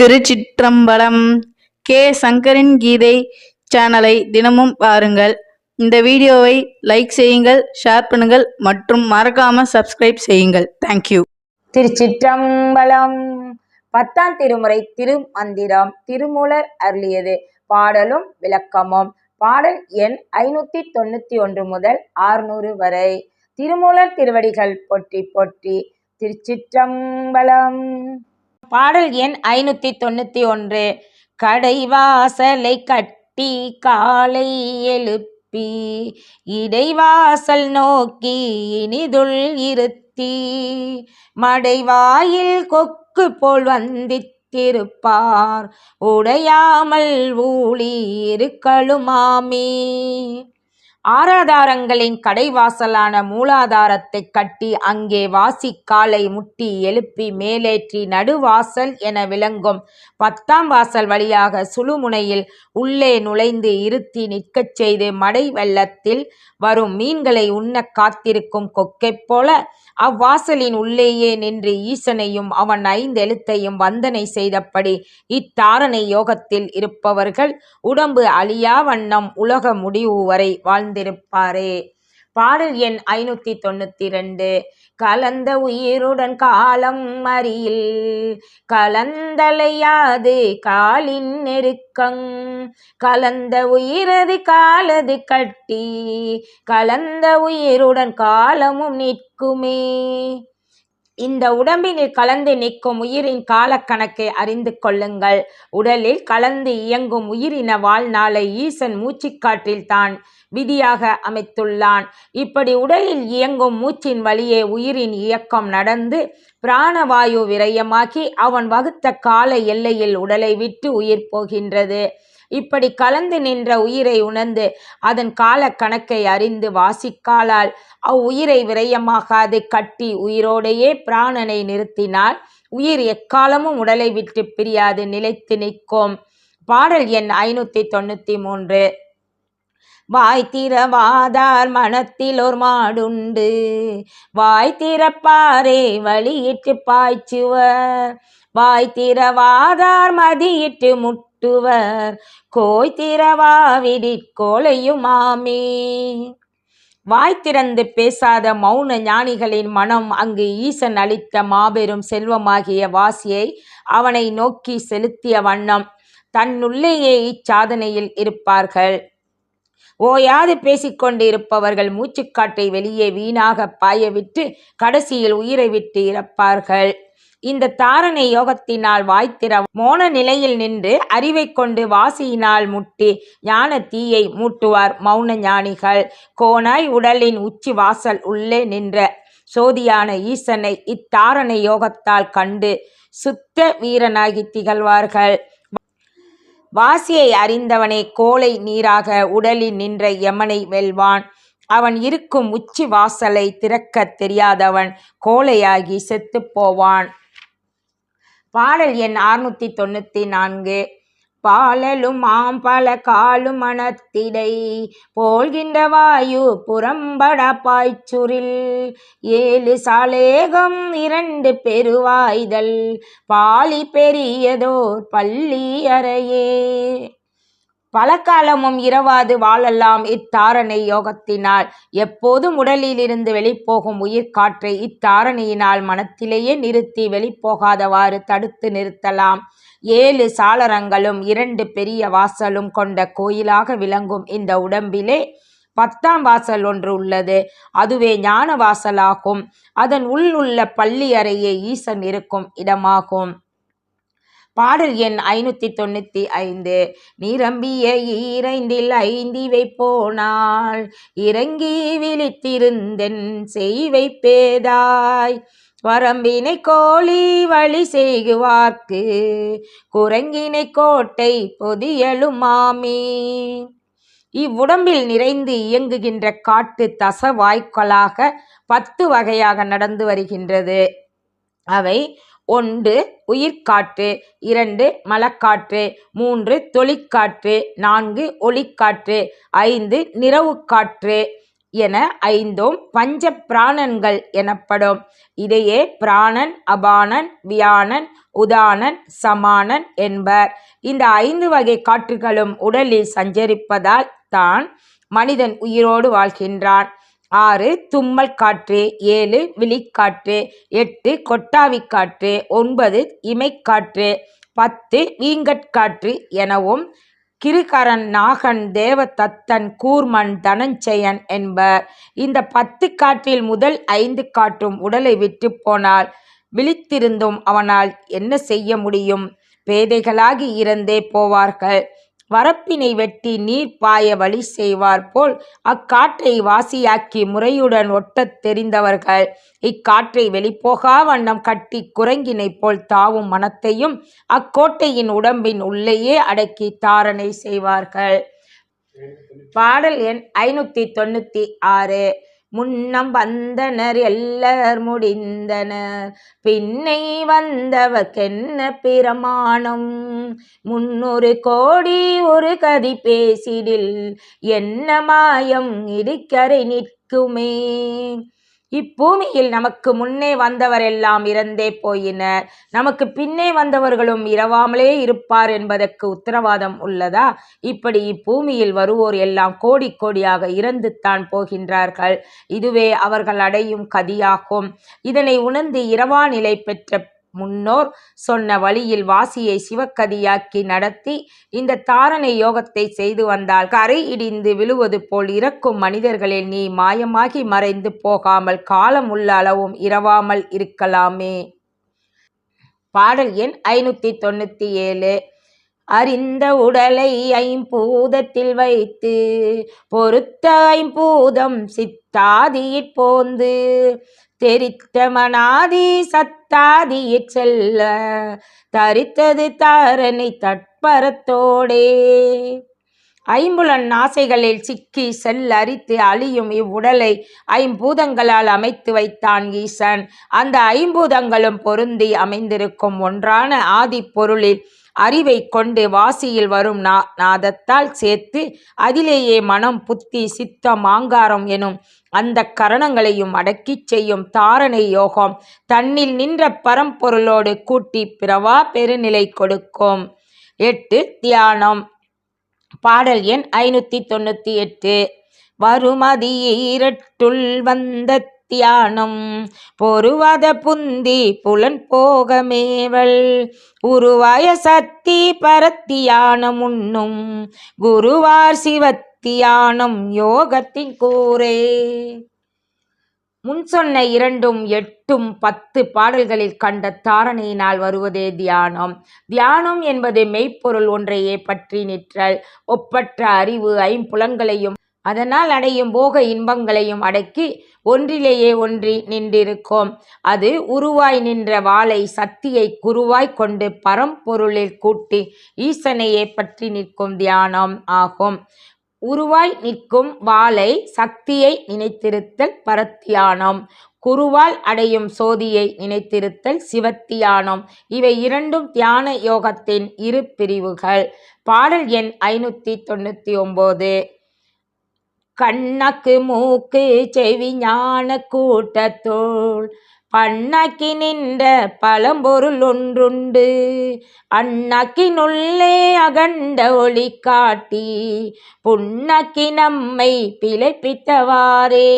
திருச்சிற்றம்பலம் K. சங்கரின் கீதை சேனலை தினமும் பாருங்கள். இந்த வீடியோவை லைக் செய்யுங்கள் ஷேர் பண்ணுங்கள் மற்றும் மறக்காம சப்ஸ்கிரைப் செய்யுங்கள். தேங்க்யூ திருச்சிற்றம்பலம் பத்தாம் திருமுறை திருமந்திரம் திருமூலர் அருளியது. பாடலும் விளக்கமும். பாடல் எண் ஐநூத்தி தொண்ணூத்தி ஒன்று முதல் ஆறுநூறு வரை. திருமூலர் திருவடிகள் பொற்றி பொற்றி திருச்சிற்றம்பலம். பாடல் எண் ஐநூற்றி தொண்ணூற்றி ஒன்று. கடைவாசலை கட்டி காலை எழுப்பி இடைவாசல் நோக்கி இனிதுள் இருத்தி மடைவாயில் கொக்கு போல் வந்தித்திருப்பார். உடையாமல் ஊழி இருக்கலுமாமே ஆராதாரங்களின் கடைவாசலான மூலாதாரத்தை கட்டி அங்கே வாசி காலை முட்டி எழுப்பி மேலேற்றி நடுவாசல் என விளங்கும். பத்தாம் வாசல் வழியாக சுழுமுனையில் உள்ளே நுழைந்து இருத்தி நிற்கச் செய்து மடை வெள்ளத்தில் வரும் மீன்களை உண்ணக் காத்திருக்கும் கொக்கைப் போல அவ்வாசலின் உள்ளேயே நின்று ஈசனையும் அவன் ஐந்தெழுத்தையும் வந்தனை செய்தபடி இத்தாரணை யோகத்தில் இருப்பவர்கள் உடம்பு அழியா வண்ணம் உலக முடிவு வரை வாழ்ந்து வாழ்ந்திருப்பாரே பாடல் எண் ஐநூத்தி தொண்ணூத்தி ரெண்டு. கலந்த உயிருடன் காலம் அறியில் கலந்தலையாது காலின் நெருக்கங் கலந்த உயிரது காலது கட்டி கலந்த உயிருடன் காலமும் நிற்குமே. இந்த உடம்பினில் கலந்து நிற்கும் உயிரின் காலக்கணக்கை அறிந்து கொள்ளுங்கள். உடலில் கலந்து இயங்கும் உயிரின வாழ்நாளை ஈசன் மூச்சுக்காற்றில் தான் விதியாக அமைத்துள்ளான். இப்படி உடலில் இயங்கும் மூச்சின் வழியே உயிரின் இயக்கம் நடந்து பிராணவாயு விரயமாகி அவன் வகுத்த கால எல்லையில் உடலை விட்டு உயிர் போகின்றது. இப்படி கலந்து நின்ற உயிரை உணர்ந்து அதன் கால கணக்கை அறிந்து வாசிக்காலால் அவ்வுயிரை விரயமாகாது கட்டி உயிரோடையே பிராணனை நிறுத்தினால் உயிர் எக்காலமும் உடலை விட்டு பிரியாது நிலைத்து நிற்கும். பாடல் எண் ஐநூத்தி தொண்ணூத்தி மூன்று. வாய் திறவாதார் மனத்தில் ஒரு மாடுண்டு. வாய் திறப்பாரே வழியிட்டு பாய்ச்சுவர். வாய் திறவாதார் மதியிட்டு முட்டுவர் கோய் திறவாவிடிற்கோளையுமாமே வாய் திறந்து பேசாத மௌன ஞானிகளின் மனம் அங்கு ஈசன் அளித்த மாபெரும் செல்வமாகிய வாசியை அவனை நோக்கி செலுத்திய வண்ணம் தன்னுள்ளேயே இச்சாதனையில் இருப்பார்கள். ஓயாது பேசிக்கொண்டு இருப்பவர்கள் மூச்சுக்காற்றை வெளியே வீணாக பாயவிட்டு கடைசியில் உயிரை விட்டு இறப்பார்கள். இந்த தாரணை யோகத்தினால் வாய்த்திற மோன நிலையில் நின்று அறிவை கொண்டு வாசியினால் முட்டி ஞான தீயை மூட்டுவார் மௌன ஞானிகள். கோனாய் உடலின் உச்சி வாசல் உள்ளே நின்ற சோதியான ஈசனை இத்தாரணை யோகத்தால் கண்டு சுத்த வீரனாகி திகழ்வார்கள். வாசியை அறிந்தவனே கோலை நீராக உடலில் நின்ற யமனை வெல்வான். அவன் இருக்கும் உச்சி வாசலை திறக்கத் தெரியாதவன் கோலையாகி செத்துப் போவான். பாடல் எண் அறுநூத்தி தொண்ணூத்தி நான்கு. பாலலும் ஆம்பல காலும் மனத்திடை போல்கின்ற வாயு புறம்பட பாய்ச்சுரில். ஏழு சாலேகம் இரண்டு பெருவாய்தல் பாலி பெரியதோர் பள்ளி அறையே. பல காலமும் இரவாது வாழலாம் இத்தாரணை யோகத்தினால். எப்போதும் உடலிலிருந்து வெளிப்போகும் உயிர் காற்றை இத்தாரணையினால் மனத்திலேயே நிறுத்தி வெளிப்போகாதவாறு தடுத்து நிறுத்தலாம். ஏழு சாளரங்களும் இரண்டு பெரிய வாசலும் கொண்ட கோயிலாக விளங்கும் இந்த உடம்பிலே பத்தாம் வாசல் ஒன்று உள்ளது. அதுவே ஞான வாசலாகும் அதன் உள் உள்ள பள்ளி அறையே ஈசன் இருக்கும் இடமாகும். பாடல் எண் ஐநூற்றி தொண்ணூற்றி ஐந்து. நிரம்பிய ஈரைந்தில் ஐந்திவை போனால் இறங்கி விழித்திருந்தென் செய்வை பேதாய். வரம்பினை கோழி வழி செய்குவார்க்கு குரங்கினை கோட்டை பொதியலுமாமே. இவ்வுடம்பில் நிறைந்து இயங்குகின்ற காட்டு தச வாய்க்களாக பத்து வகையாக நடந்து வருகின்றது. அவை ஒன்று உயிர்காற்று இரண்டு மலக்காற்று மூன்று தொழிற்காற்று நான்கு ஒளிக்காற்று ஐந்து நிறவுக்காற்று என ஐந்தும் பஞ்ச பிராணன்கள் எனப்படும். இதையே பிராணன் அபானன் வியானன் உதானன் சமானன் என்பர். இந்த ஐந்து வகை காற்றுகளும் உடலில் சஞ்சரிப்பதால் தான் மனிதன் உயிரோடு வாழ்கின்றான். ஆறு தும்மல் காற்று. ஏழு விழிக்காற்று. எட்டு கொட்டாவிக்காற்று ஒன்பது இமைக்காற்று. பத்து வீங்கட்காற்று எனவும் கிருகரன் நாகன் தேவதத்தன் கூர்மன் தனஞ்செயன் என்பர். இந்த பத்து காற்றில் முதல் ஐந்து காற்றும் உடலை விட்டு போனால் விழித்திருந்தும் அவனால் என்ன செய்ய முடியும்? பேதைகளாகி இறந்தே போவார்கள். வரப்பினை வெட்டி நீர் பாய வழி செய்வார் போல் அக்காற்றை வாசியாக்கி முறையுடன் ஒட்டத் தெரிந்தவர்கள். இக்காற்றை வெளிப்போகா வண்ணம் கட்டி குரங்கினைப் போல் தாவும் மனத்தையும் அக்கோட்டையின் உடம்பின் உள்ளேயே அடக்கி தாரணை செய்வார்கள். பாடல் எண் ஐநூற்றி தொண்ணூற்றி ஆறு. முன்னம் வந்தனர் எல்லர் முடிந்தனர். பின்னை வந்தவர்க்கென்ன பிரமாணம்? முன்னொரு கோடி ஒரு கதி பேசிடில் என்ன மாயம் இடுக்கரை நிற்குமே? இப்பூமியில் நமக்கு முன்னே வந்தவரெல்லாம் இறந்தே போயினர். நமக்கு பின்னே வந்தவர்களும் இரவாமலே இருப்பார் என்பதற்கு உத்தரவாதம் உள்ளதா? இப்படி இப்பூமியில் வருவோர் எல்லாம் கோடி கோடியாக இறந்துத்தான் போகின்றார்கள். இதுவே அவர்கள் அடையும் கதியாகும். இதனை உணர்ந்து இரவா நிலை பெற்ற முன்னோர் சொன்ன வழியில் வாசியை சிவக்கதியாக்கி நடத்தி இந்த தாரணை யோகத்தை செய்து வந்தால் கரை இடிந்து விழுவது போல் இறக்கும் மனிதர்களில் நீ மாயமாகி மறைந்து போகாமல் காலம் உள்ள அளவும் இரவாமல் இருக்கலாமே. பாடல் எண் ஐநூற்றி தொண்ணூற்றி ஏழு. அறிந்த உடலை ஐம்பூதத்தில் வைத்து பொறுத்த ஐம்பூதம் சித்தாதியிற் போந்து தெரித்த மனாதி சத்தாதியிற் செல்ல தரித்தது தாரணை தட்பரத்தோடே ஐம்புலன் ஆசைகளில் சிக்கி செல்லரித்து அழியும் இவ்வுடலை ஐம்பூதங்களால் அமைத்து வைத்தான் ஈசன். அந்த ஐம்பூதங்களும் பொருந்தி அமைந்திருக்கும் ஒன்றான ஆதி பொருளில் அறிவை கொண்டு வாசியில் வரும் நா நாதத்தால் சேர்த்து அதிலேயே மனம் புத்தி சித்தம் ஆங்காரம் எனும் அந்த கரணங்களையும் அடக்கிச் செய்யும் தாரணை யோகம் தன்னில் நின்ற பரம்பொருளோடு கூட்டி பிறவா பெருநிலை கொடுக்கும். எட்டு தியானம். பாடல் எண் ஐநூற்றி தொண்ணூற்றி எட்டு. வருமதியிரட்டுள் வந்த தியானம் பொருவத புந்தி புலன் போகமேவல் உருவாய சத்தி பரத்தியானம் உண்ணும் குருவார் சிவத்தியானம் யோகத்தின் கூரே முன் சொன்ன இரண்டும் எட்டும் பத்து பாடல்களில் கண்ட தாரணையினால் வருவதே தியானம். தியானம் என்பது மெய்ப்பொருள் ஒன்றையே பற்றி நிற்றல். ஒப்பற்ற அறிவு ஐம்புலன்களையும் அதனால் அடையும் போக இன்பங்களையும் அடக்கி ஒன்றிலேயே ஒன்றி நின்றிருக்கும். அது உருவாய் நின்ற வாளை சக்தியை குருவாய் கொண்டு பரம்பொருளில் கூட்டி ஈசனையே பற்றி நிற்கும் தியானம் ஆகும். உருவாய் நிற்கும் வாளை சக்தியை நினைத்திருத்தல் பரத்தியானம். குருவால் அடையும் சோதியை நினைத்திருத்தல் சிவத்தியானம். இவை இரண்டும் தியான யோகத்தின் இரு பிரிவுகள். பாடல் எண் ஐநூற்றி தொண்ணூற்றி ஒம்பது. கண்ணக்கு மூக்கு செவி ஞான கூட்டத்தோள். பண்ணாக்கி நின்ற பழம்பொருள் ஒன்றுண்டு. அண்ணாக்கினுள்ளே அகண்ட ஒளி காட்டி. புண்ணாக்கி நம்மை பிழைப்பித்தவாறே.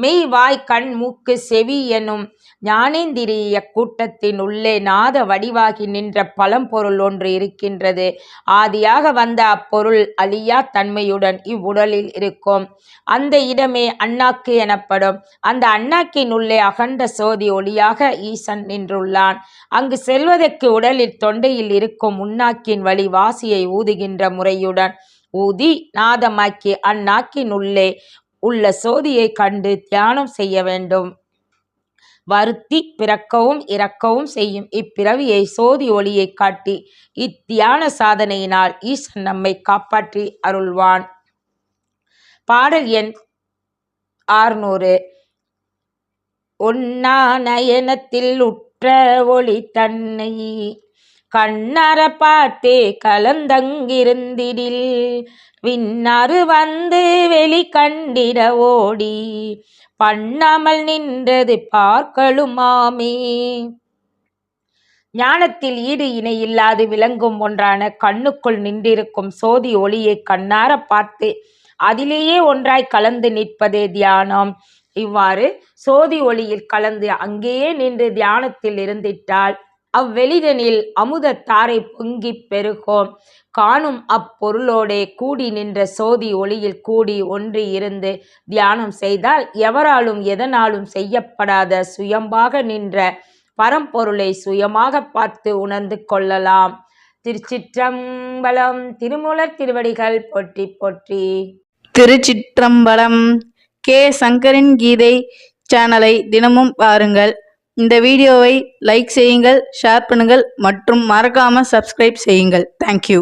மெய்வாய் கண் மூக்கு செவி எனும் ஞானேந்திரிய கூட்டத்தின் உள்ளே நாத வடிவாகி நின்ற பழம்பொருள் ஒன்று இருக்கின்றது. ஆதியாக வந்த அப்பொருள் அழியா தன்மையுடன் இவ்வுடலில் இருக்கும். அந்த இடமே அண்ணாக்கு எனப்படும். அந்த அண்ணாக்கின் உள்ளே அகண்ட சோதி ஒளியாக ஈசன் நின்றுள்ளான். அங்கு செல்வதற்கு உடலில் தொண்டையில் இருக்கும் உண்ணாக்கின் வழி வாசியை ஊதுகின்ற முறையுடன் ஊதி நாதமாக்கி அந்நாக்கின் உள்ளே உள்ள சோதியை கண்டு தியானம் செய்ய வேண்டும். வருத்தி பிறக்கவும் இறக்கவும் செய்யும். இப்பிறவியை சோதி ஒளியை காட்டி இத்தியான சாதனையினால் ஈசன் நம்மை காப்பாற்றி அருள்வான். பாடல் எண் ஆறுநூறு. ஒன்னா நயனத்தில் உற்ற ஒளி தன்னை கண்ணற பார்த்தே கலந்தங்கிருந்திடில் விண்ணறு வந்து வெளி கண்டிட ஓடி பண்ணாமல் நின்றது பார்க்கலுமாமே. ஞானத்தில் ஈடு இணை இல்லாது விளங்கும் ஒன்றான கண்ணுக்குள் நின்றிருக்கும் சோதி ஒளியை கண்ணார பார்த்து அதிலேயே ஒன்றாய் கலந்து நிற்பதே தியானம். இவ்வாறு சோதி ஒளியில் கலந்து அங்கேயே நின்று தியானத்தில் இருந்திட்டால் அவ்வெளிதனில் அமுத தாரை பொங்கிப் பெருகும். காணும் அப்பொருளோடே கூடி நின்ற சோதி ஒளியில் கூடி ஒன்றி இருந்து தியானம் செய்தால் எவராலும் எதனாலும் செய்யப்படாத சுயம்பாக நின்ற பரம்பொருளை சுயமாக பார்த்து உணர்ந்து கொள்ளலாம். திருச்சிற்றம்பலம் திருமூலர் திருவடிகள் பொற்றி போற்றி. திருச்சிற்றம்பலம் கே. சங்கரின் கீதை சேனலை தினமும் பாருங்கள். இந்த வீடியோவை லைக் செய்யுங்கள் ஷேர் பண்ணுங்கள் மற்றும் மறக்காமல் சப்ஸ்கிரைப் செய்யுங்கள். தேங்க்யூ